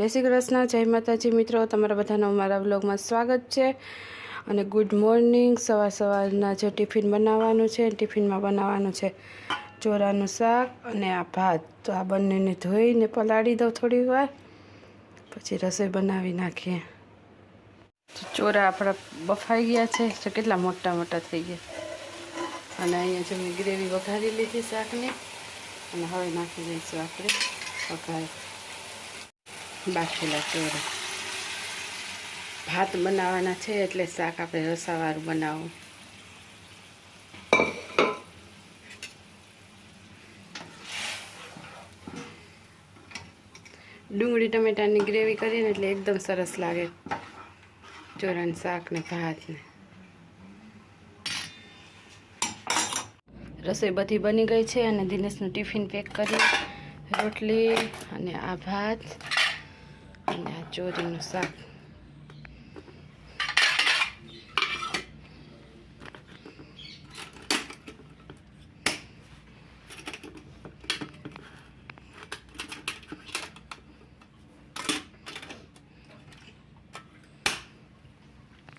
જય શ્રી કૃષ્ણ, જય માતાજી. મિત્રો, તમારા બધાનો મારા બ્લોગમાં સ્વાગત છે. અને ગુડ મોર્નિંગ. સવાર સવારના જે ટિફિન બનાવવાનું છે ટિફિનમાં બનાવવાનું છે ચોરાનું શાક અને આ ભાત. તો આ બંનેને ધોઈને પલાળી દઉં થોડી વાર. પછી રસોઈ બનાવી નાખીએ. ચોરા આપણા બફાઈ ગયા છે. કેટલા મોટા મોટા થઈ ગયા. અને અહીંયા જો મેં ગ્રેવી વઘારી લીધી શાકની. અને હવે નાખી દઈશું આપણે વઘાર. બાફેલા ચોર ભાત બનાવવાના છે એટલે શાક આપણે રસાવાળું બનાવવું ડુંગળી, ટમેટાની ગ્રેવી કરીને એટલે એકદમ સરસ લાગે ચોરાનું શાક ને ભાત રસોઈ બધી બની ગઈ છે અને દિનેશનું ટિફિન પેક કરી, રોટલી અને આ ભાત. ચોરીનું શાક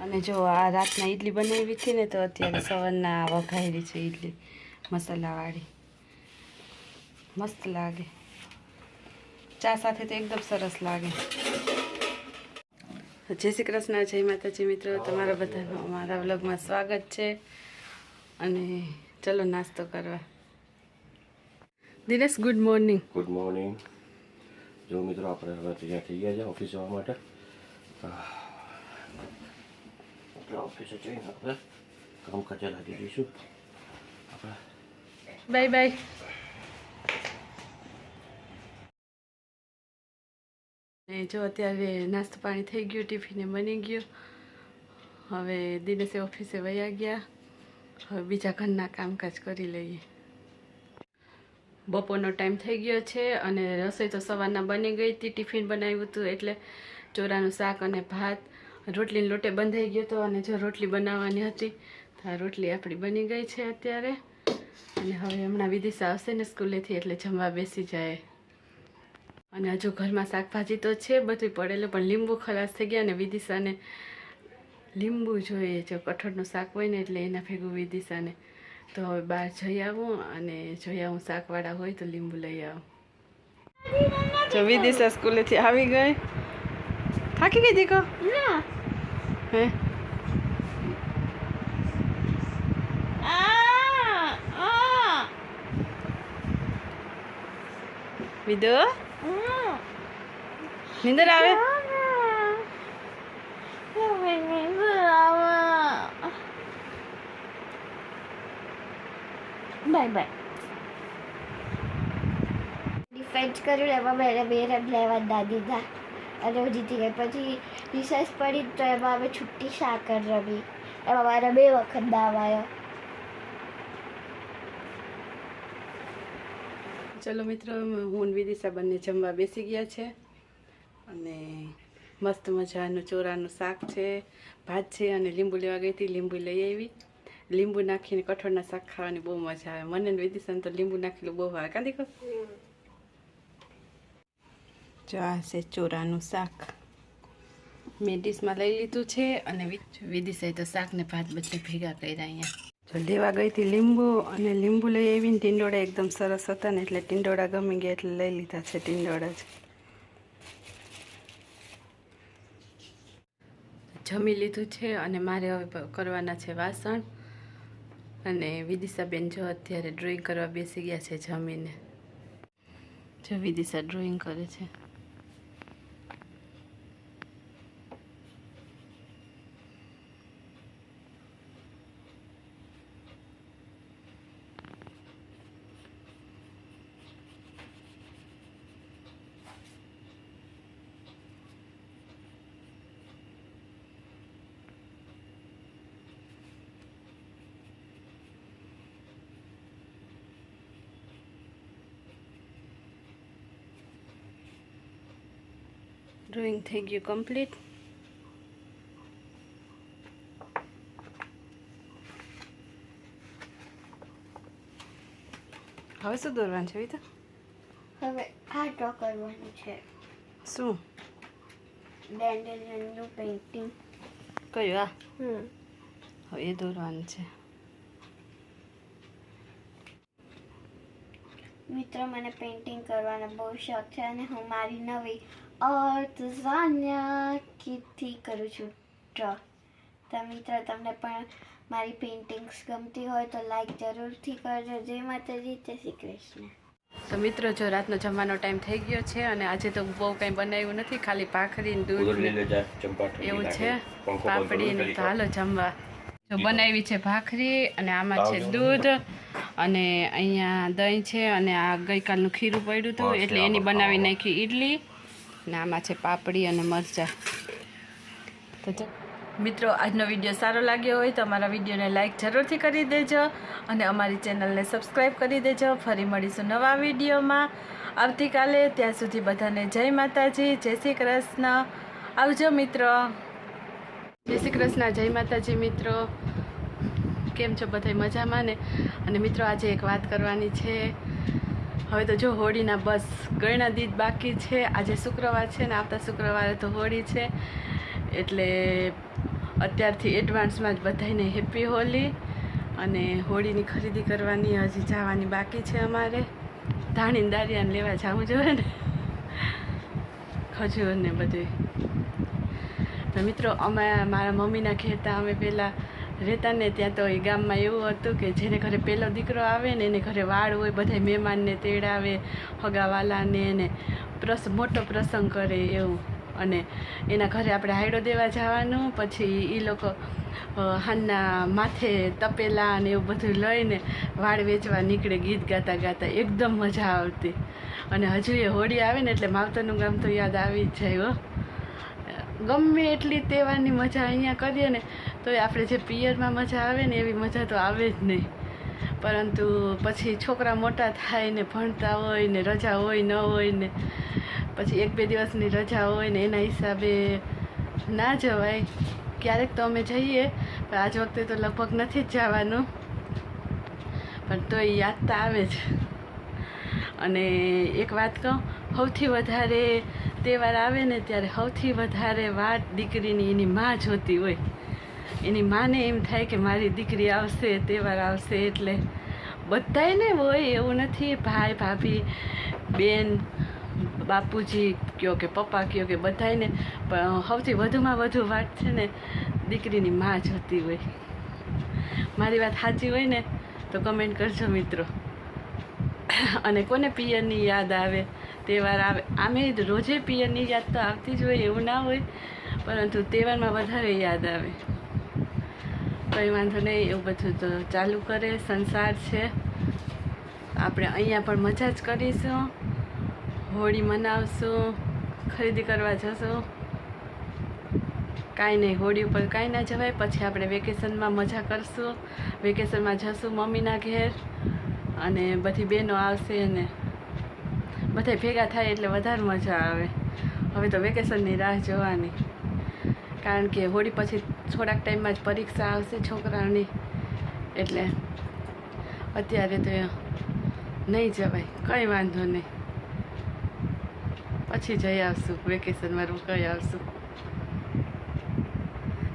અને જો આ રાતના ઈડલી બનાવી હતી ને તો અત્યારે સવારના વઘારેલી છે ઈડલી મસાલાવાળી. મસ્ત લાગે. ચા સાથે તો એકદમ સરસ લાગે. જય શ્રી કૃષ્ણ જય માતાજી મિત્રો. તમારા બધાનું અમારા વ્લોગમાં સ્વાગત છે. અને ચલો નાસ્તો કરવા. Dinesh good morning good morning જો મિત્રો આપણે હવે તૈયાર થઈ ગયા છે ઓફિસ જવા માટે. ઓફિસે જઈને આપણે કામ કાજે લાગી દઈશું. આપણે બાય બાય જો અત્યારે નાસ્તો પાણી થઈ ગયું, ટિફિને બની ગયું. હવે દિનેશે ઓફિસે વયા ગયા. હવે બીજા ઘરના કામકાજ કરી લઈએ. બપોરનો ટાઈમ થઈ ગયો છે અને રસોઈ તો સવારના બની ગઈ હતી, ટિફિન બનાવ્યું હતું એટલે ચોરાનું શાક અને ભાત. રોટલીને લોટે બંધાઈ ગયો હતો અને જો રોટલી બનાવવાની હતી, તો રોટલી આપણી બની ગઈ છે અત્યારે. અને હવે હમણાં વિદિશા આવશે ને સ્કૂલેથી એટલે જમવા બેસી જાય. અને હજુ ઘરમાં શાકભાજી તો છે બધું પડેલું પણ લીંબુ ખલાસ થઈ ગયા અને વિદિશાને લીંબુ જોઈએ જો કઠોળનું શાક હોય ને એટલે એના ભેગું વિદિશાને. તો હવે બહાર જઈ આવું અને જોઈ આવું શાકવાળા હોય તો લીંબુ લઈ આવું. જો વિદિશા સ્કૂલેથી આવી ગઈ. થાકી ગઈ દીકો? હે? વિદો? નિંદર આવે બાય બાય ડિફેન્સ કર્યું એમાં મેં બે રન લેવા ના દીધા અને હું જીતી ગઈ પછી રિસર્ચ પડી તો એમાં અમે છુટ્ટી સાકર રમી એમાં મારા બે વખત દાવ આવ્યો ચલો મિત્રો, હું વિદિશા બંને જમવા બેસી ગયા છે. અને મસ્ત મજાનું ચોરાનું શાક છે, ભાત છે અને લીંબુ લેવા ગઈ હતી, લીંબુ લઈ આવી. લીંબુ નાખીને કઠોળના શાક ખાવાની બહુ મજા આવે. મને વિદિશાને તો લીંબુ નાખેલું બહુ આવે કાંદી કહો જો છે ચોરાનું શાક. મેં ડીશમાં લઈ લીધું છે અને વિદિશાએ તો શાક ને ભાત બધે ભેગા કર્યા અહીંયા. જો લેવા ગઈ હતી લીંબુ અને લીંબુ લઈ આવીને ટીંડોળા એકદમ સરસ હતા ને એટલે ટીંડોળા ગમી ગયા એટલે લઈ લીધા છે ટીંડોળા જ. જમી લીધું છે અને મારે હવે કરવાના છે વાસણ. અને વિદિશાબેન જો અત્યારે ડ્રોઈંગ કરવા બેસી ગયા છે જમીને. જો વિદિશા ડ્રોઈંગ કરે છે. ડ્રોઈંગ થઈ ગયું કમ્પ્લીટ હવે શું દોરવાનું છે વિતા હવે આ ડ્રો કરવાનું છે. શું? ડેન્ડેલિયનનું પેઇન્ટિંગ કયું આ? હવે એ દોરવાનું છે. મિત્રો મને પેઇન્ટિંગ કરવાનો બહુ શોખ છે અને હું મારી નવી અર્થઝાન્યા કીથી કરું છું. ડ્રો તો મિત્રો તમને પણ મારી પેઇન્ટિંગ્સ ગમતી હોય તો લાઈક જરૂરથી કરજો. જય માતાજી જય શ્રી કૃષ્ણ. તો મિત્રો જો રાતનો જમવાનો ટાઈમ થઈ ગયો છે અને આજે તો બહુ કંઈ બનાવ્યું નથી. ખાલી ભાખરી દૂધ એવું છે. પાપડી ને હાલો જમવા. જો બનાવી છે ભાખરી અને આમાં છે દૂધ અને અહીંયા દહીં છે અને આ ગઈકાલનું ખીરું પડ્યું હતું એટલે એની બનાવી નાખી ઈડલી. અને આમાં છે પાપડી અને મરચાં. તો મિત્રો આજનો વીડિયો સારો લાગ્યો હોય તો અમારા વિડીયોને લાઇક જરૂરથી કરી દેજો અને અમારી ચેનલને સબસ્ક્રાઈબ કરી દેજો. ફરી મળીશું નવા વિડીયોમાં. આવતીકાલે ત્યાં સુધી બધાને જય માતાજી જય શ્રી કૃષ્ણ. આવજો મિત્રો. જય શ્રી કૃષ્ણ જય માતાજી મિત્રો. કેમ છો બધા મજામાં ને? અને મિત્રો આજે એક વાત કરવાની છે. હવે તો જો હોળીના બસ ગણના દીજ બાકી છે. આજે શુક્રવાર છે ને આવતા શુક્રવારે તો હોળી છે. એટલે અત્યારથી એડવાન્સમાં જ બધાને હેપી હોલી અને હોળીની ખરીદી કરવાની હજી જવાની બાકી છે અમારે. ધાણી દારિયાને લેવા જવું જોઈએ ને. ખજૂર ને બધું મિત્રો, અમે, મારા મમ્મીના ઘેરતા અમે પહેલાં રહેતા ને ત્યાં તો એ ગામમાં એવું હતું કે જેને ઘરે પહેલો દીકરો આવે ને એને ઘરે વાળ હોય બધા મહેમાનને તેડાવે, હગાવાલાને એને પ્રસ, મોટો પ્રસંગ કરે એવું. અને એના ઘરે આપણે હાયડો દેવા જવાનું, પછી એ લોકો હાના માથે તપેલા અને એવું બધું લઈને વાળ વેચવા નીકળે ગીત ગાતા ગાતા. એકદમ મજા આવતી. અને હજુ એ હોળી આવે ને એટલે માવતરનું ગામ તો યાદ આવી જ જાય, હો. ગમે એટલી તહેવારની મજા અહીંયા કરીએ ને તો આપણે જે પિયરમાં મજા આવે ને એવી મજા તો આવે જ નહીં. પરંતુ પછી છોકરા મોટા થાય ને ભણતા હોય ને રજા હોય ન હોય ને પછી એક બે દિવસની રજા હોય ને એના હિસાબે ના જવાય. ક્યારેક તો અમે જઈએ, પણ આજ વખતે તો લગભગ નથી જ જવાનું. પણ તોય યાદ તો આવે જ. અને એક વાત કહું, સૌથી વધારે તહેવાર આવે ને ત્યારે સૌથી વધારે વાત દીકરીની એની માં જોતી હોય. એની માને એમ થાય કે મારી દીકરી આવશે, તહેવાર આવશે એટલે બધાયને હોય એવું નથી. ભાઈ, ભાભી, બેન, બાપુજી કયો કે પપ્પા કયો કે બધાયને. પણ સૌથી વધુમાં વધુ વાત છે ને દીકરીની માં જોતી હોય. મારી વાત સાચી હોય ને તો કમેન્ટ કરજો મિત્રો. અને કોને પિયરની યાદ આવે, તહેવાર આવે? આમે રોજે પિયરની યાદ તો આવતી જ હોય એવું ના હોય, પરંતુ તહેવારમાં વધારે યાદ આવે. કંઈ વાંધો નહીં, એવું બધું તો ચાલુ કરે, સંસાર છે. આપણે અહીંયા પણ મજા જ કરીશું, હોળી મનાવશું, ખરીદી કરવા જશું. કાંઈ નહીં, હોળી ઉપર કાંઈ ના જવાય, પછી આપણે વેકેશનમાં મજા કરશું. વેકેશનમાં જશું મમ્મીના ઘેર અને બધી બહેનો આવશે અને બધા ભેગા થાય એટલે વધારે મજા આવે. હવે તો વેકેશનની રાહ જોવાની. કારણ કે હોળી પછી થોડાક ટાઈમમાં જ પરીક્ષા આવશે છોકરાઓની. એટલે અત્યારે તો નહીં જવાય, કંઈ વાંધો નહીં. પછી જઈ આવશું વેકેશનમાં રોકાઈ આવશું.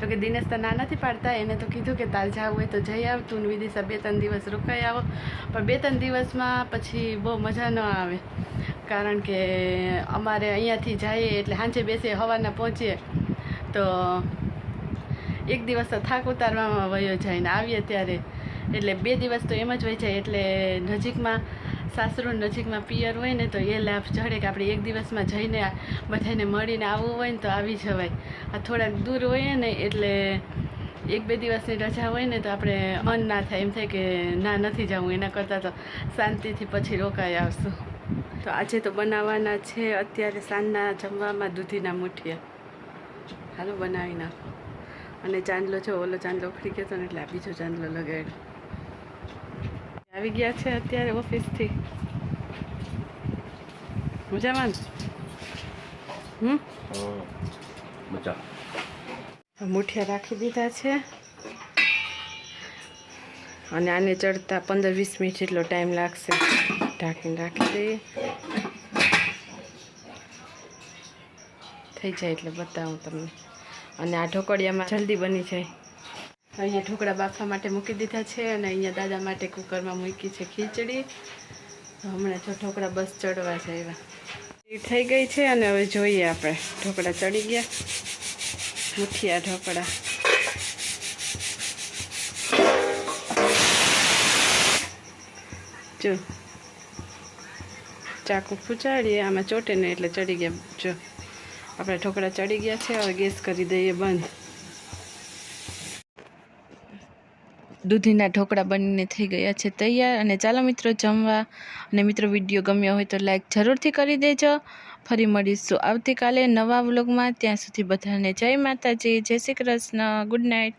તો કે દિનેશ તો ના નથી પાડતા, એને તો કીધું કે તાર જવું હોય તો જઈ આવ, તું વિદિશા બે ત્રણ દિવસ રોકાઈ આવો. પણ બે ત્રણ દિવસમાં પછી બહુ મજા ન આવે, કારણ કે અમારે અહીંયાથી જઈએ એટલે સાંજે બેસીએ, હવાના પહોંચીએ. તો એક દિવસ તો થાક ઉતારવામાં વયો જાય આવીએ ત્યારે. એટલે બે દિવસ તો એમ જ હોય જાય, એટલે નજીકમાં સાસરું નજીકમાં પિયર હોય ને તો એ લાભ ચડે કે આપણે એક દિવસમાં જઈને બધાને મળીને આવવું હોય ને તો આવી જવાય. આ થોડાક દૂર હોઈએ ને એટલે એક બે દિવસની રજા હોય ને તો આપણે મન ના થાય, એમ થાય કે ના નથી જવું, એના કરતાં તો શાંતિથી પછી રોકાઈ આવશું. તો આજે તો બનાવવાના છે, અત્યારે સાંજના જમવામાં દૂધીના મુઠિયા. હાલો બનાવી નાખો. અને ચાંદલો જો ઓલો ચાંદલો ઉખડી ગયો હતો ને એટલે આ બીજો ચાંદલો લગાડ્યો. આવી ગયા છે અત્યારે ઓફિસથી. મજામાં? હમ? મુઠિયા રાખી દીધા છે. અને આને ચડતા પંદર વીસ મિનિટ જેટલો ટાઈમ લાગશે. ઢાંકીને રાખી દઈએ. થઈ જાય એટલે બતાવું તમને. અને આ ઢોકળિયામાં જલ્દી બની જાય. અહીંયા ઢોકળા બાફવા માટે મૂકી દીધા છે અને અહીંયા દાદા માટે કુકરમાં મૂકી છે ખીચડી. હમણાં જો ઢોકળા બસ ચડવા છે એવા. થઈ ગઈ છે અને હવે જોઈએ આપણે. ઢોકળા ચડી ગયા. મુઠિયા ઢોકળા. જો. ચાકુ ફૂચાડીએ. આમાં ચોટે ને એટલે ચડી ગયા. જો. આપણે ઢોકળા ચડી ગયા છે, હવે ગેસ કરી દઈએ બંધ. દૂધીના ઢોકળા બનીને થઈ ગયા છે તૈયાર અને ચાલો મિત્રો જમવા. અને મિત્રો વીડિયો ગમ્યો હોય તો લાઈક જરૂરથી કરી દેજો. ફરી મળીશું આવતીકાલે નવા વ્લોગમાં. ત્યાં સુધી બધાને જય માતાજી, જય શ્રી કૃષ્ણ. Good night